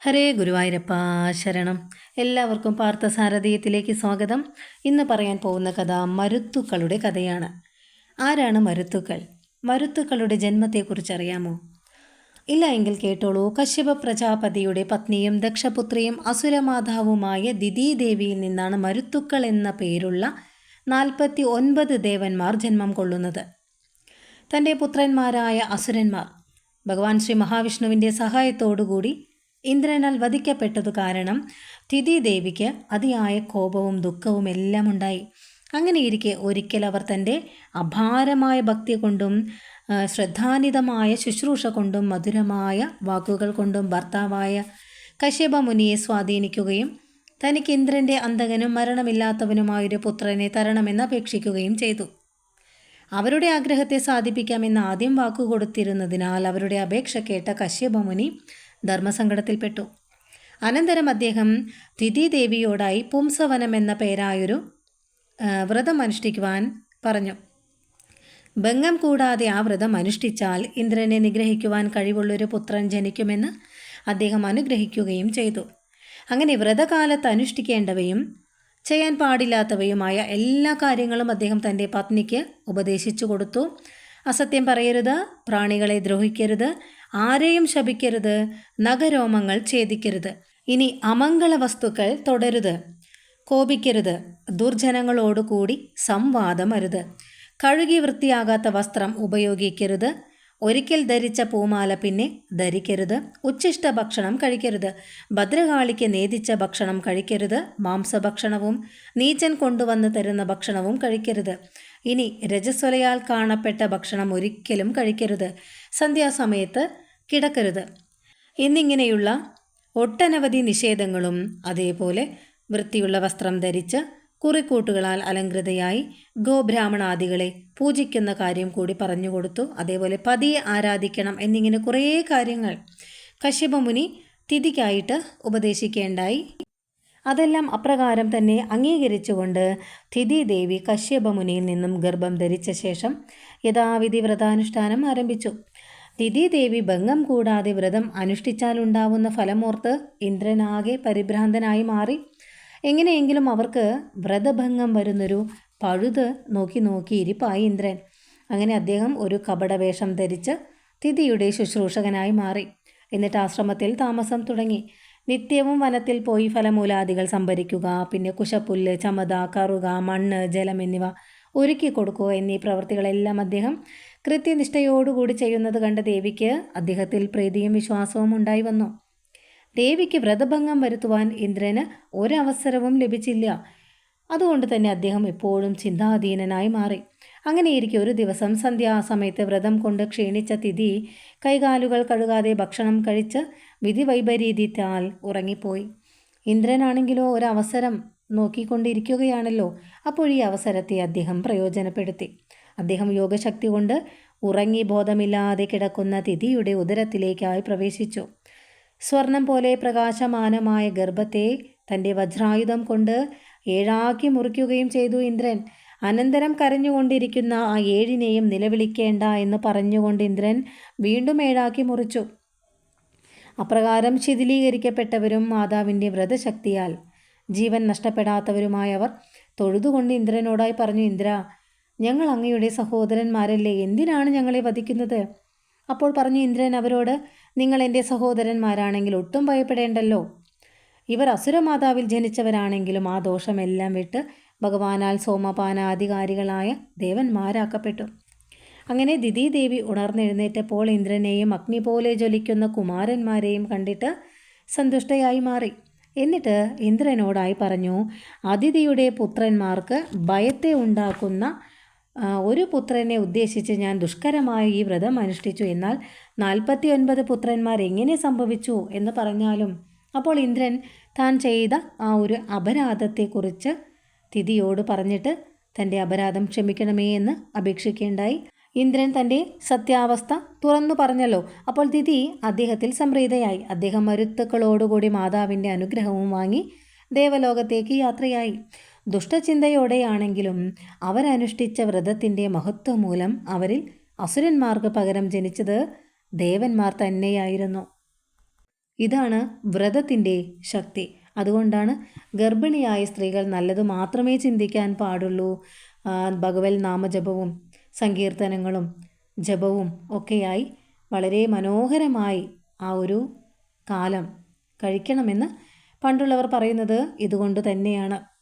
ഹരേ ഗുരുവായൂരപ്പ ശരണം. എല്ലാവർക്കും പാർത്ഥസാരഥീയത്തിലേക്ക് സ്വാഗതം. ഇന്ന് പറയാൻ പോകുന്ന കഥ മരുത്തുക്കളുടെ കഥയാണ്. ആരാണ് മരുത്തുക്കൾ? മരുത്തുക്കളുടെ ജന്മത്തെക്കുറിച്ച് അറിയാമോ ഇല്ല എങ്കിൽ കേട്ടോളൂ. കശ്യപ പ്രജാപതിയുടെ പത്നിയും ദക്ഷപുത്രിയും അസുരമാതാവുമായ ദിദീദേവിയിൽ നിന്നാണ് മരുത്തുക്കൾ എന്ന പേരുള്ള നാൽപ്പത്തി ഒൻപത് ദേവന്മാർ ജന്മം കൊള്ളുന്നത്. തന്റെ പുത്രന്മാരായ അസുരന്മാർ. ഭഗവാൻ ശ്രീ മഹാവിഷ്ണുവിന്റെ സഹായത്തോടുകൂടി ഇന്ദ്രനാൽ വധിക്കപ്പെട്ടതു കാരണം തിഥി ദേവിക്ക് അതിയായ കോപവും ദുഃഖവും എല്ലാം ഉണ്ടായി. അങ്ങനെയിരിക്കെ ഒരിക്കൽ അവർ തന്റെ അപാരമായ ഭക്തി കൊണ്ടും ശ്രദ്ധാനിതമായ ശുശ്രൂഷ കൊണ്ടും മധുരമായ വാക്കുകൾ കൊണ്ടും ഭർത്താവായ കശ്യപ മുനിയെ സ്വാധീനിക്കുകയും തനിക്ക് ഇന്ദ്രന്റെ അന്തകനും മരണമില്ലാത്തവനുമായൊരു പുത്രനെ തരണമെന്ന് അപേക്ഷിക്കുകയും ചെയ്തു. അവരുടെ ആഗ്രഹത്തെ സാധിപ്പിക്കാമെന്ന് ആദ്യം വാക്കുകൊടുത്തിരുന്നതിനാൽ അവരുടെ അപേക്ഷ കേട്ട കശ്യപമുനി ധർമ്മസങ്കടത്തിൽപ്പെട്ടു. അനന്തരം അദ്ദേഹം ദേവിയോടായി പുംസവനം എന്ന പേരായൊരു വ്രതം അനുഷ്ഠിക്കുവാൻ പറഞ്ഞു. ബംഗം കൂടാതെ ആ വ്രതം അനുഷ്ഠിച്ചാൽ ഇന്ദ്രനെ നിഗ്രഹിക്കുവാൻ കഴിവുള്ളൊരു പുത്രൻ ജനിക്കുമെന്ന് അദ്ദേഹം അനുഗ്രഹിക്കുകയും ചെയ്തു. അങ്ങനെ വ്രതകാലത്ത് അനുഷ്ഠിക്കേണ്ടവയും ചെയ്യാൻ പാടില്ലാത്തവയുമായ എല്ലാ കാര്യങ്ങളും അദ്ദേഹം തന്റെ പത്നിക്ക് ഉപദേശിച്ചു കൊടുത്തു. അസത്യം പറയരുത് പ്രാണികളെ ദ്രോഹിക്കരുത് ആരെയും ശപിക്കരുത് നഗരോമങ്ങൾ ഛേദിക്കരുത്. ഇനി അമംഗള വസ്തുക്കൾ തുടരുത്. കോപിക്കരുത് ദുർജനങ്ങളോടുകൂടി സംവാദമരുത്. കഴുകി വൃത്തിയാകാത്ത വസ്ത്രം ഉപയോഗിക്കരുത് ഒരിക്കൽ ധരിച്ച പൂമാല പിന്നെ ധരിക്കരുത്. ഉച്ഛിഷ്ട ഭക്ഷണം കഴിക്കരുത്. ഭദ്രകാളിക്ക് നേദിച്ച ഭക്ഷണം കഴിക്കരുത്. മാംസഭക്ഷണവും നീച്ചൻ കൊണ്ടുവന്ന് തരുന്ന ഭക്ഷണവും കഴിക്കരുത്. ഇനി രജസ്വലയാൽ കാണപ്പെട്ട ഭക്ഷണം ഒരിക്കലും കഴിക്കരുത്. സന്ധ്യാസമയത്ത് കിടക്കരുത്. എന്നിങ്ങനെയുള്ള ഒട്ടനവധി നിഷേധങ്ങളും അതേപോലെ വൃത്തിയുള്ള വസ്ത്രം ധരിച്ച് കുറിക്കൂട്ടുകളാൽ അലങ്കൃതയായി ഗോബ്രാഹ്മണാദികളെ പൂജിക്കുന്ന കാര്യം കൂടി പറഞ്ഞുകൊടുത്തു അതേപോലെ പതിയെ ആരാധിക്കണം എന്നിങ്ങനെ കുറേ കാര്യങ്ങൾ കശ്യപമുനി തിഥിക്കായിട്ട് ഉപദേശിക്കേണ്ടായി. അതെല്ലാം അപ്രകാരം തന്നെ അംഗീകരിച്ചുകൊണ്ട് തിഥി ദേവി കശ്യപമുനിയിൽ നിന്നും ഗർഭം ധരിച്ച ശേഷം യഥാവിധി വ്രതാനുഷ്ഠാനം ആരംഭിച്ചു. തിഥി ദേവി ഭംഗം കൂടാതെ വ്രതം അനുഷ്ഠിച്ചാലുണ്ടാവുന്ന ഫലമോർത്ത് ഇന്ദ്രനാകെ പരിഭ്രാന്തനായി മാറി. എങ്ങനെയെങ്കിലും അവർക്ക് വ്രതഭംഗം വരുന്നൊരു പഴുത് നോക്കി നോക്കി ഇരിപ്പായി ഇന്ദ്രൻ. അങ്ങനെ അദ്ദേഹം ഒരു കപടവേഷം ധരിച്ച് തിഥിയുടെ ശുശ്രൂഷകനായി മാറി. എന്നിട്ട് ആശ്രമത്തിൽ താമസം തുടങ്ങി. നിത്യവും വനത്തിൽ പോയി ഫലമൂലാദികൾ സംഭരിക്കുക പിന്നെ കുശപ്പുല്ല് ചമത കറുക മണ്ണ് ജലം എന്നിവ ഒരുക്കി കൊടുക്കുക എന്നീ പ്രവൃത്തികളെല്ലാം അദ്ദേഹം കൃത്യനിഷ്ഠയോടുകൂടി ചെയ്യുന്നത് കണ്ട ദേവിക്ക് അദ്ദേഹത്തിൽ പ്രീതിയും വിശ്വാസവും ഉണ്ടായി വന്നു. ദേവിക്ക് വ്രതഭംഗം വരുത്തുവാൻ ഇന്ദ്രന് ഒരവസരവും ലഭിച്ചില്ല. അതുകൊണ്ട് തന്നെ അദ്ദേഹം എപ്പോഴും ചിന്താധീനനായി മാറി. അങ്ങനെയിരിക്കെ ഒരു ദിവസം സന്ധ്യാസമയത്ത് വ്രതം കൊണ്ട് ക്ഷീണിച്ച തിഥി കൈകാലുകൾ കഴുകാതെ ഭക്ഷണം കഴിച്ച് വിധി വൈപരീത്യത്താൽ ഉറങ്ങിപ്പോയി. ഇന്ദ്രനാണെങ്കിലോ ഒരവസരം നോക്കിക്കൊണ്ടിരിക്കുകയാണല്ലോ. അപ്പോൾ ഈ അവസരത്തെ അദ്ദേഹം പ്രയോജനപ്പെടുത്തി. അദ്ദേഹം യോഗശക്തി കൊണ്ട് ഉറങ്ങി ബോധമില്ലാതെ കിടക്കുന്ന തിഥിയുടെ ഉദരത്തിലേക്കായി പ്രവേശിച്ചു. സ്വർണം പോലെ പ്രകാശമാനമായ ഗർഭത്തെ തന്റെ വജ്രായുധം കൊണ്ട് ഏഴാക്കി മുറിക്കുകയും ചെയ്തു ഇന്ദ്രൻ. അനന്തരം കരഞ്ഞുകൊണ്ടിരിക്കുന്ന ആ ഏഴിനെയും നിലവിളിക്കേണ്ട എന്ന് പറഞ്ഞുകൊണ്ട് ഇന്ദ്രൻ വീണ്ടും ഏഴാക്കി മുറിച്ചു. അപ്രകാരം ശിഥിലീകരിക്കപ്പെട്ടവരും മാതാവിന്റെ വ്രതശക്തിയാൽ ജീവൻ നഷ്ടപ്പെടാത്തവരുമായവർ തൊഴുതുകൊണ്ട് ഇന്ദ്രനോടായി പറഞ്ഞു ഇന്ദ്ര ഞങ്ങൾ അങ്ങയുടെ സഹോദരന്മാരല്ലേ? എന്തിനാണ് ഞങ്ങളെ വധിക്കുന്നത്? അപ്പോൾ പറഞ്ഞു ഇന്ദ്രൻ അവരോട് നിങ്ങൾ എന്റെ സഹോദരന്മാരാണെങ്കിൽ ഒട്ടും ഭയപ്പെടേണ്ടല്ലോ. ഇവർ അസുരമാതാവിൽ ജനിച്ചവരാണെങ്കിലും ആ ദോഷമെല്ലാം വിട്ട് ഭഗവാനാൽ സോമപാനാധികാരികളായ ദേവന്മാരാക്കപ്പെട്ടു. അങ്ങനെ ദിദീദേവി ഉണർന്നെഴുന്നേറ്റപ്പോൾ ഇന്ദ്രനെയും അഗ്നി പോലെ ജ്വലിക്കുന്ന കുമാരന്മാരെയും കണ്ടിട്ട് സന്തുഷ്ടയായി മാറി. എന്നിട്ട് ഇന്ദ്രനോടായി പറഞ്ഞു അതിഥിയുടെ പുത്രന്മാർക്ക് ഭയത്തെ ഉണ്ടാക്കുന്ന ഒരു പുത്രനെ ഉദ്ദേശിച്ച് ഞാൻ ദുഷ്കരമായി ഈ വ്രതം അനുഷ്ഠിച്ചു എന്നാൽ നാൽപ്പത്തി ഒൻപത് പുത്രന്മാർ എങ്ങനെ സംഭവിച്ചു എന്ന് പറഞ്ഞാലും അപ്പോൾ ഇന്ദ്രൻ താൻ ചെയ്ത ആ ഒരു അപരാധത്തെക്കുറിച്ച് തിഥിയോട് പറഞ്ഞിട്ട് തന്റെ അപരാധം ക്ഷമിക്കണമേ എന്ന് അപേക്ഷിക്കേണ്ടായി. ഇന്ദ്രൻ തന്റെ സത്യാവസ്ഥ തുറന്നു പറഞ്ഞല്ലോ. അപ്പോൾ തിഥി അദ്ദേഹത്തിൽ സംപ്രീതയായി. അദ്ദേഹം മരുത്തുക്കളോടുകൂടി മാതാവിന്റെ അനുഗ്രഹവും വാങ്ങി ദേവലോകത്തേക്ക് യാത്രയായി. ദുഷ്ടചിന്തയോടെയാണെങ്കിലും അവരനുഷ്ഠിച്ച വ്രതത്തിന്റെ മഹത്വം മൂലം അവരിൽ അസുരന്മാർക്ക് പകരം ജനിച്ചത് ദേവന്മാർ തന്നെയായിരുന്നു. ഇതാണ് വ്രതത്തിന്റെ ശക്തി. അതുകൊണ്ടാണ് ഗർഭിണിയായ സ്ത്രീകൾ നല്ലത് മാത്രമേ ചിന്തിക്കാൻ പാടുള്ളൂ. ഭഗവൽ നാമജപവും സങ്കീർത്തനങ്ങളും ജപവും ഒക്കെയായി വളരെ മനോഹരമായി ആ ഒരു കാലം കഴിക്കണമെന്ന് പണ്ടുള്ളവർ പറയുന്നത് ഇതുകൊണ്ട് തന്നെയാണ്.